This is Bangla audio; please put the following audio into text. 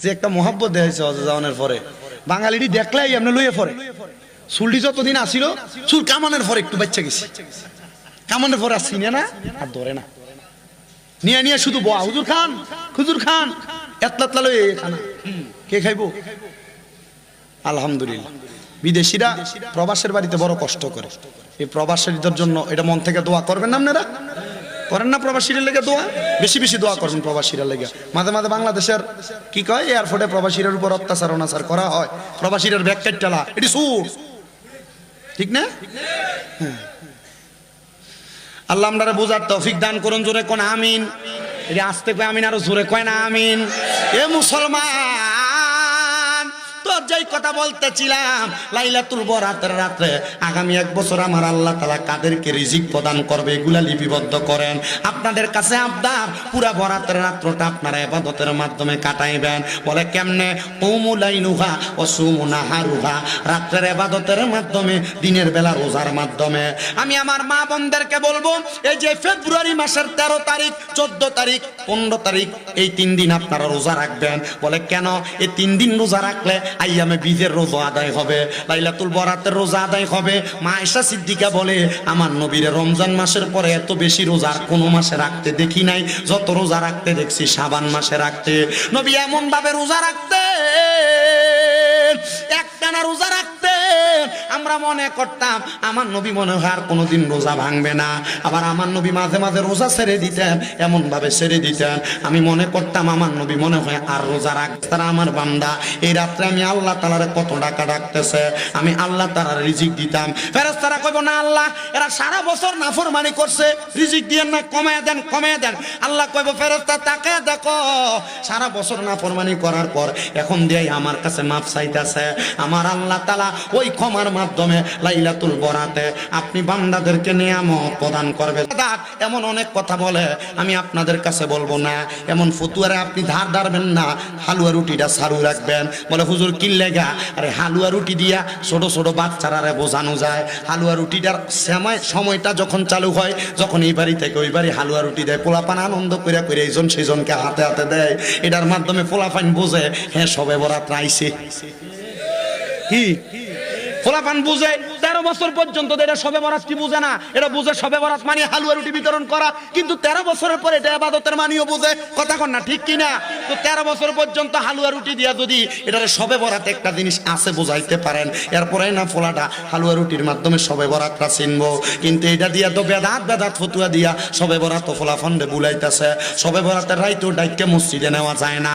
যে একটা মহাব্বত দেখাইছে হজে যাওয়ানোর পরে। বাঙালিটি দেখলেই এমনি লইয়ে পরে চুলটি যতদিন আসিল, চুল কামানের পরে একটু বাচ্চা গেছে। কামানের পরে চিনে না, আর ধরে না। নিয়ে নিয়ে শুধু বয়া, হুজুর খান হুজুর খান এতলা লই খানা। কে খাইবো? আলহামদুলিল্লাহ। বিদেশিরা প্রবাসের বাড়িতে বড় কষ্ট করে। এই প্রবাসীদের জন্য এটা মন থেকে দোয়া করবেন না আপনারা? করেন না প্রবাসীরা লেগে দোয়া? বেশি বেশি দোয়া করবেন প্রবাসীরা লেগে। মাঝে মাঝে বাংলাদেশের কি কয়? এয়ারপোর্টে প্রবাসীদের উপর অত্যাচার, অনাচার করা হয়। প্রবাসীদের ব্যাগ কেটালা এটি সুর। ঠিক না? হ্যাঁ। আল্লাহ আমরা বোঝার তৌফিক দান করুন জোরে কোন আমিন। এটি আসতে কয় আমিন আরও জোরে কয় না আমিন। এ মুসলমান! যেই কথা বলতেছিলাম, লাইলাতুল বরাতের রাত্রে আগামী এক বছর আমার আল্লাহ তালা কাদেরকে রিজিক প্রদান করবে, এগুলা লিপিবদ্ধ করেন। আপনাদের কাছে আবদার, পুরা বরাতের রাত্রটা আপনারা এবাদতের মাধ্যমে কাটাইবেন। বলে কেমনে? কৌমুলাইনুহা ও সুমুনাহারুহা রাত্রের এবাদতের মাধ্যমে, দিনের বেলা রোজার মাধ্যমে। আমি আমার মা বোনদেরকে বলব, এই যে ফেব্রুয়ারি মাসের তেরো তারিখ, চোদ্দ তারিখ, পনেরো তারিখ, এই তিন দিন আপনারা রোজা রাখবেন। বলে কেন? এই তিন দিন রোজা রাখলে আইয়ামে বিদের রোজা আদায় হবে, লাইলাতুল বরাতের রোজা আদায় হবে। মা এসা সিদ্দিকা বলে, আমার নবীর রমজান মাসের পরে এত বেশি রোজা আর কোনো মাসে রাখতে দেখি নাই। যত রোজা রাখতে দেখছি সাবান মাসে রাখতে। নবী এমনভাবে রোজা রাখতে একটানা রোজা রাখতে আমরা মনে করতাম, আমার নবী মনে হয় আর কোনোদিন রোজা ভাঙবে না। আবার আমার নবী মাঝে মাঝে রোজা ছেড়ে দিতেন এমন ভাবে ছেড়ে দিতেন। আমি মনে করতাম, আমার নবী মনে হয় আর রোজা রাখতে তারা আমার বান্দা। এই রাত্রে আমি আল্লাহ তালারে কত টাকা ডাকতেছে, আমি আল্লাহ তালার রিজিক দিতাম। ফেরত তারা কইব, না আল্লাহ, এরা সারা বছর নাফরমানি করছে। রিজিক দিয়ে না, কমায় দেন কমায় দেন। আল্লাহ কইব ফেরস্তা তাকে দেখো, সারা বছর নাফরমানি করার পর এখন দিয়ে আমার কাছে মাপ চাইতেছে। আমার আল্লাহ তালা ওই ক্ষমার মাধ্যমে লাইলাতুল বরাতে আপনি বান্দাদেরকে নিয়ামত প্রদান করবে এমন অনেক কথা বলে, আমি আপনাদের কাছে বলব না। এমন ফতুয়ারে আপনি ধার ধারবেন না, হালুয়া রুটিটা সারু রাখবেন। বলে, হুজুর কিনলে গা আরে, হালুয়া রুটি দিয়া ছোট ছোট বাচ্চারারে বোঝানো যায়। হালুয়া রুটিটার সময় সময়টা যখন চালু হয়, যখন এই বাড়ি থেকে ওই বাড়ি হালুয়া রুটি দেয়, পোলাপান আনন্দ করে করে এইজন সেইজনকে হাতে হাতে দেয়। এটার মাধ্যমে পোলাপান বোঝে হ্যাঁ সবে বরাত আইছে। কি? ফোলাপান বুঝে, তেরো বছর পর্যন্ত এটা সবে বরাত কি বুঝে না? এটা বুঝে সবে বরাত মানে হালুয়া রুটি বিতরণ করা। কিন্তু তেরো বছরের পরে এটা আবাদতের মানিও বুঝে। কথা কন না, ঠিক কিনা? তো তেরো বছর পর্যন্ত হালুয়া রুটি দিয়া যদি এটা সবে বরাত একটা জিনিস আছে বুঝাইতে পারেন, এরপরে না ফোলাটা হালুয়া রুটির মাধ্যমে সবে বরাতটা চিনবো। কিন্তু এটা দিয়া তো বেদাত বেদাত ফতুয়া দিয়া সবে বরাত ফোলা ফন্ডে বুলাইতেছে। সবে বরাতের রাইতো ডাইকে মসজিদে নেওয়া যায় না।